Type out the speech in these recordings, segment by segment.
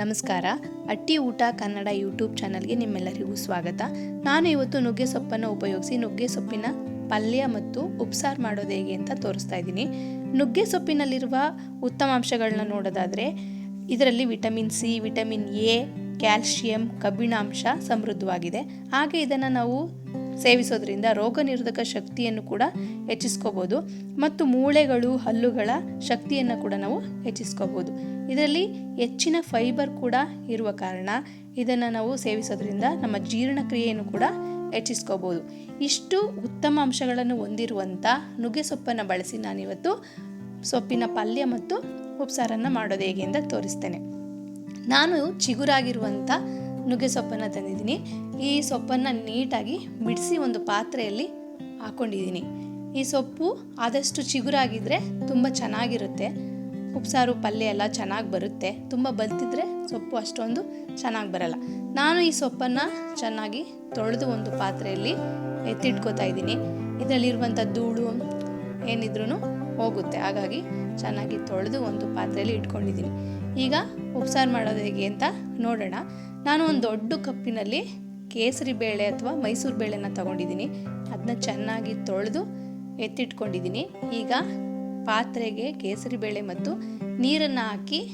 ನಮಸ್ಕಾರ. ಅಟ್ಟಿ ಊಟ ಕನ್ನಡ ಯೂಟ್ಯೂಬ್ ಚಾನಲ್ಗೆ ನಿಮ್ಮೆಲ್ಲರಿಗೂ ಸ್ವಾಗತ. ನಾನು ಇವತ್ತು ನುಗ್ಗೆ ಸೊಪ್ಪನ್ನು ಉಪಯೋಗಿಸಿ ನುಗ್ಗೆ ಸೊಪ್ಪಿನ ಪಲ್ಯ ಮತ್ತು ಉಪ್ಸಾರು ಮಾಡೋದು ಹೇಗೆ ಅಂತ ತೋರಿಸ್ತಾ ಇದ್ದೀನಿ. ನುಗ್ಗೆ ಸೊಪ್ಪಿನಲ್ಲಿರುವ ಉತ್ತಮಾಂಶಗಳನ್ನ ನೋಡೋದಾದರೆ, ಇದರಲ್ಲಿ vitamin C, vitamin A, calcium, ಕಬ್ಬಿಣಾಂಶ ಸಮೃದ್ಧವಾಗಿದೆ. ಹಾಗೆ ಇದನ್ನು ನಾವು ಸೇವಿಸೋದ್ರಿಂದ ರೋಗ ನಿರೋಧಕ ಶಕ್ತಿಯನ್ನು ಕೂಡ ಹೆಚ್ಚಿಸ್ಕೋಬೋದು. ಮತ್ತು ಮೂಳೆಗಳು, ಹಲ್ಲುಗಳ ಶಕ್ತಿಯನ್ನು ಕೂಡ ನಾವು ಹೆಚ್ಚಿಸ್ಕೋಬೋದು. ಇದರಲ್ಲಿ ಹೆಚ್ಚಿನ ಫೈಬರ್ ಕೂಡ ಇರುವ ಕಾರಣ ಇದನ್ನು ನಾವು ಸೇವಿಸೋದ್ರಿಂದ ನಮ್ಮ ಜೀರ್ಣಕ್ರಿಯೆಯನ್ನು ಕೂಡ ಹೆಚ್ಚಿಸ್ಕೋಬೋದು. ಇಷ್ಟು ಉತ್ತಮ ಅಂಶಗಳನ್ನು ಹೊಂದಿರುವಂಥ ನುಗ್ಗೆ ಸೊಪ್ಪನ್ನು ಬಳಸಿ ನಾನಿವತ್ತು ಸೊಪ್ಪಿನ ಪಲ್ಯ ಮತ್ತು ಉಪ್ಸಾರನ್ನು ಮಾಡೋದು ಹೇಗೆ ಅಂತ ತೋರಿಸ್ತೇನೆ. ನಾನು ಚಿಗುರಾಗಿರುವಂಥ ನುಗ್ಗೆ ಸೊಪ್ಪನ್ನು ತಂದಿದ್ದೀನಿ. ಈ ಸೊಪ್ಪನ್ನು ನೀಟಾಗಿ ಬಿಡಿಸಿ ಒಂದು ಪಾತ್ರೆಯಲ್ಲಿ ಹಾಕ್ಕೊಂಡಿದ್ದೀನಿ ಈ ಸೊಪ್ಪು ಆದಷ್ಟು ಚಿಗುರಾಗಿದ್ದರೆ ತುಂಬ ಚೆನ್ನಾಗಿರುತ್ತೆ. ಉಪ್ಸಾರು, ಪಲ್ಯ ಎಲ್ಲ ಚೆನ್ನಾಗಿ ಬರುತ್ತೆ. ತುಂಬ ಬಲ್ತಿದ್ರೆ ಸೊಪ್ಪು ಅಷ್ಟೊಂದು ಚೆನ್ನಾಗಿ ಬರಲ್ಲ. ನಾನು ಈ ಸೊಪ್ಪನ್ನು ಚೆನ್ನಾಗಿ ತೊಳೆದು ಒಂದು ಪಾತ್ರೆಯಲ್ಲಿ ಎತ್ತಿಟ್ಕೋತಾ ಇದ್ದೀನಿ. ಇದರಲ್ಲಿರುವಂಥ ಧೂಳು ಏನಿದ್ರೂ ಹೋಗುತ್ತೆ. ಹಾಗಾಗಿ ಚೆನ್ನಾಗಿ ತೊಳೆದು ಒಂದು ಪಾತ್ರೆಯಲ್ಲಿ ಇಟ್ಕೊಂಡಿದ್ದೀನಿ. ಈಗ ಉಪ್ಸಾರು ಮಾಡೋದು ಹೇಗೆ ಅಂತ ನೋಡೋಣ. ನಾನು ಒಂದು ದೊಡ್ಡ ಕಪ್ಪಿನಲ್ಲಿ ಕೇಸರಿ ಬೇಳೆ ಅಥವಾ ಮೈಸೂರು ಬೇಳೆನ ತಗೊಂಡಿದ್ದೀನಿ. ಅದನ್ನ ಚೆನ್ನಾಗಿ ತೊಳೆದು ಎತ್ತಿಟ್ಕೊಂಡಿದ್ದೀನಿ. ಈಗ ಪಾತ್ರೆಗೆ ಕೇಸರಿ ಬೇಳೆ ಮತ್ತು ನೀರನ್ನು ಹಾಕಿ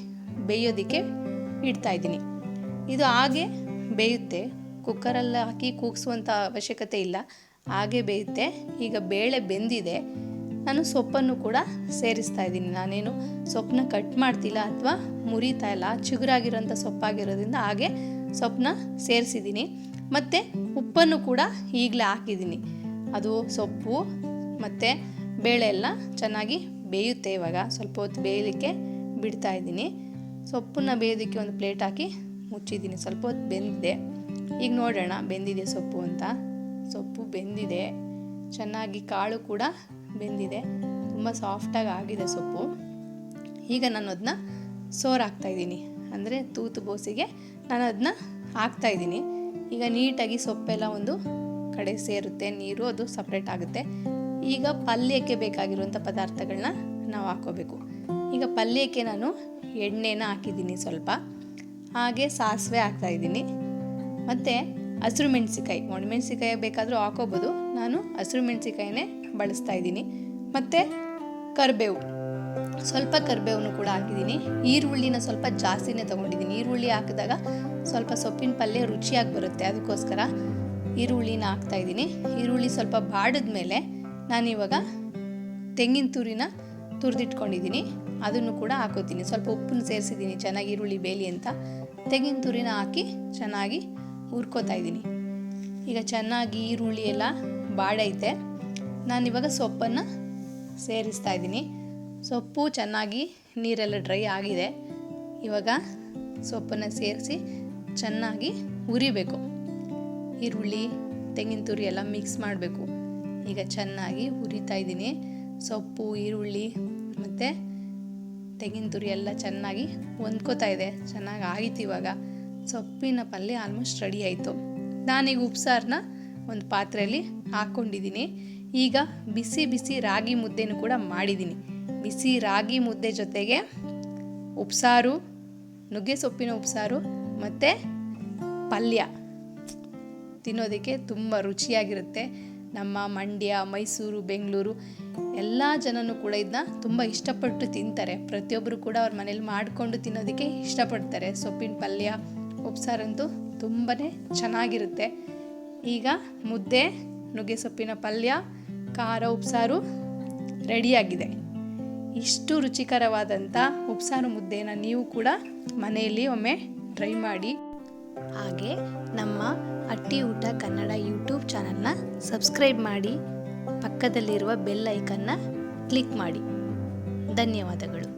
ಬೇಯೋದಕ್ಕೆ ಇಡ್ತಾ ಇದ್ದೀನಿ. ಇದು ಹಾಗೆ ಬೇಯುತ್ತೆ. ಕುಕ್ಕರಲ್ಲಿ ಹಾಕಿ ಕೂಗಿಸುವಂಥ ಅವಶ್ಯಕತೆ ಇಲ್ಲ. ಹಾಗೆ ಬೇಯುತ್ತೆ. ಈಗ ಬೇಳೆ ಬೆಂದಿದೆ. ನಾನು ಸೊಪ್ಪನ್ನು ಕೂಡ ಸೇರಿಸ್ತಾ ಇದ್ದೀನಿ. ನಾನೇನು ಸೊಪ್ಪನ್ನ ಕಟ್ ಮಾಡ್ತಿಲ್ಲ ಅಥವಾ ಮುರಿತಾ ಇಲ್ಲ. ಚಿಗುರಾಗಿರೋಂಥ ಸೊಪ್ಪಾಗಿರೋದ್ರಿಂದ ಹಾಗೆ ಸೊಪ್ಪನ್ನ ಸೇರಿಸಿದ್ದೀನಿ. ಮತ್ತು ಉಪ್ಪನ್ನು ಕೂಡ ಈಗಲೇ ಹಾಕಿದ್ದೀನಿ. ಅದು ಸೊಪ್ಪು ಮತ್ತು ಬೇಳೆ ಎಲ್ಲ ಚೆನ್ನಾಗಿ ಬೇಯುತ್ತೆ ಇವಾಗ. ಸ್ವಲ್ಪ ಹೊತ್ತು ಬೇಯಲಿಕ್ಕೆ ಬಿಡ್ತಾ ಇದ್ದೀನಿ. ಸೊಪ್ಪನ್ನ ಬೇಯೋದಕ್ಕೆ ಒಂದು ಪ್ಲೇಟ್ ಹಾಕಿ ಮುಚ್ಚಿದ್ದೀನಿ. ಸ್ವಲ್ಪ ಹೊತ್ತು ಬೆಂದಿದೆ. ಈಗ ನೋಡೋಣ ಬೆಂದಿದೆ ಸೊಪ್ಪು ಅಂತ? ಸೊಪ್ಪು ಬೆಂದಿದೆ. ಚೆನ್ನಾಗಿ ಕಾಳು ಕೂಡ ಬೆಂದಿದೆ. ತುಂಬ ಸಾಫ್ಟಾಗಿ ಆಗಿದೆ ಸೊಪ್ಪು. ಈಗ ನಾನು ಅದನ್ನ ಸೋರ್ ಹಾಕ್ತಾಯಿದ್ದೀನಿ ಅಂದರೆ ತೂತು ಬೋಸಿಗೆ ನಾನು ಅದನ್ನ ಹಾಕ್ತಾಯಿದ್ದೀನಿ. ಈಗ ನೀಟಾಗಿ ಸೊಪ್ಪೆಲ್ಲ ಒಂದು ಕಡೆ ಸೇರುತ್ತೆ. ನೀರು ಅದು ಸಪ್ರೇಟ್ ಆಗುತ್ತೆ. ಈಗ ಪಲ್ಯಕ್ಕೆ ಬೇಕಾಗಿರುವಂಥ ಪದಾರ್ಥಗಳನ್ನ ನಾವು ಹಾಕೋಬೇಕು. ಈಗ ಪಲ್ಯಕ್ಕೆ ನಾನು ಎಣ್ಣೆನ ಹಾಕಿದ್ದೀನಿ ಸ್ವಲ್ಪ. ಹಾಗೆ ಸಾಸಿವೆ ಹಾಕ್ತಾಯಿದ್ದೀನಿ. ಮತ್ತು ಹಸಿರು ಮೆಣಸಿಕಾಯಿ ಒಣಮೆಣಸಿಕಾಯಿ ಬೇಕಾದರೂ ಹಾಕೋಬೋದು. ನಾನು ಹಸಿರು ಮೆಣಸಿಕಾಯಿನೇ ಬಳಸ್ತಾ ಇದ್ದೀನಿ. ಮತ್ತು ಕರಿಬೇವು, ಸ್ವಲ್ಪ ಕರಿಬೇವನ್ನು ಕೂಡ ಹಾಕಿದ್ದೀನಿ. ಈರುಳ್ಳಿನ ಸ್ವಲ್ಪ ಜಾಸ್ತಿನೇ ತೊಗೊಂಡಿದ್ದೀನಿ. ಈರುಳ್ಳಿ ಹಾಕಿದಾಗ ಸ್ವಲ್ಪ ಸೊಪ್ಪಿನ ಪಲ್ಯ ರುಚಿಯಾಗಿ ಬರುತ್ತೆ. ಅದಕ್ಕೋಸ್ಕರ ಈರುಳ್ಳಿನ ಹಾಕ್ತಾಯಿದ್ದೀನಿ ಈರುಳ್ಳಿ ಸ್ವಲ್ಪ ಬಾಡಿದ ಮೇಲೆ ನಾನಿವಾಗ ತೆಂಗಿನ ತುರಿನ ತುರಿದಿಟ್ಕೊಂಡಿದ್ದೀನಿ. ಅದನ್ನು ಕೂಡ ಹಾಕೋತೀನಿ. ಸ್ವಲ್ಪ ಉಪ್ಪನ್ನು ಸೇರಿಸಿದ್ದೀನಿ. ಚೆನ್ನಾಗಿ ಈರುಳ್ಳಿ ಬೇಲಿ ಅಂತ. ತೆಂಗಿನ ತುರಿನ ಹಾಕಿ ಚೆನ್ನಾಗಿ ಹುರ್ಕೋತಾ ಇದ್ದೀನಿ. ಈಗ ಚೆನ್ನಾಗಿ ಈರುಳ್ಳಿ ಎಲ್ಲ ಬಾಡೈತೆ ನಾನಿವಾಗ ಸೊಪ್ಪನ್ನು ಸೇರಿಸ್ತಾ ಇದ್ದೀನಿ. ಸೊಪ್ಪು ಚೆನ್ನಾಗಿ ನೀರೆಲ್ಲ ಡ್ರೈ ಆಗಿದೆ. ಇವಾಗ ಸೊಪ್ಪನ್ನು ಸೇರಿಸಿ ಚೆನ್ನಾಗಿ ಹುರಿಬೇಕು. ಈರುಳ್ಳಿ, ತೆಂಗಿನ ತುರಿ ಎಲ್ಲ ಮಿಕ್ಸ್ ಮಾಡಬೇಕು. ಈಗ ಚೆನ್ನಾಗಿ ಹುರಿತಾ ಇದ್ದೀನಿ. ಸೊಪ್ಪು, ಈರುಳ್ಳಿ ಮತ್ತು ತೆಂಗಿನ ತುರಿ ಎಲ್ಲ ಚೆನ್ನಾಗಿ ಹೊಂದ್ಕೋತಾ ಇದೆ. ಚೆನ್ನಾಗಿ ಆಯಿತು ಇವಾಗ. ಸೊಪ್ಪಿನ ಪಲ್ಯ ಆಲ್ಮೋಸ್ಟ್ ರೆಡಿ ಆಯಿತು. ನಾನೀಗ ಉಪ್ಸಾರನ್ನ ಒಂದು ಪಾತ್ರೆಯಲ್ಲಿ ಹಾಕ್ಕೊಂಡಿದ್ದೀನಿ. ಈಗ ಬಿಸಿ ಬಿಸಿ ರಾಗಿ ಮುದ್ದೆನೂ ಕೂಡ ಮಾಡಿದ್ದೀನಿ. ಬಿಸಿ ರಾಗಿ ಮುದ್ದೆ ಜೊತೆಗೆ ಉಪ್ಸಾರು, ನುಗ್ಗೆ ಸೊಪ್ಪಿನ ಉಪ್ಸಾರು ಮತ್ತು ಪಲ್ಯ. ತಿನ್ನೋದಕ್ಕೆ ತುಂಬ ರುಚಿಯಾಗಿರುತ್ತೆ. ನಮ್ಮ ಮಂಡ್ಯ, ಮೈಸೂರು, ಬೆಂಗಳೂರು ಎಲ್ಲ ಜನನೂ ಕೂಡ ಇದನ್ನ ತುಂಬ ಇಷ್ಟಪಟ್ಟು ತಿಂತಾರೆ. ಪ್ರತಿಯೊಬ್ಬರು ಕೂಡ ಅವ್ರ ಮನೇಲಿ ಮಾಡಿಕೊಂಡು ತಿನ್ನೋದಕ್ಕೆ ಇಷ್ಟಪಡ್ತಾರೆ. ಸೊಪ್ಪಿನ ಪಲ್ಯ ಉಪ್ಸಾರಂತೂ ತುಂಬಾ ಚೆನ್ನಾಗಿರುತ್ತೆ. ಈಗ ಮುದ್ದೆ ನುಗ್ಗೆಸೊಪ್ಪಿನ ಪಲ್ಯ, ಖಾರ ಉಪ್ಸಾರು ರೆಡಿಯಾಗಿದೆ ಇಷ್ಟು ರುಚಿಕರವಾದಂಥ ಉಪ್ಸಾರು ಮುದ್ದೆನ ನೀವು ಕೂಡ ಮನೆಯಲ್ಲಿ ಒಮ್ಮೆ ಟ್ರೈ ಮಾಡಿ. ಹಾಗೆ ನಮ್ಮ ಅಟ್ಟಿ ಊಟ ಕನ್ನಡ ಯೂಟ್ಯೂಬ್ ಚಾನಲ್ನ ಸಬ್ಸ್ಕ್ರೈಬ್ ಮಾಡಿ. ಪಕ್ಕದಲ್ಲಿರುವ ಬೆಲ್ ಐಕನ್ನ ಕ್ಲಿಕ್ ಮಾಡಿ. ಧನ್ಯವಾದಗಳು.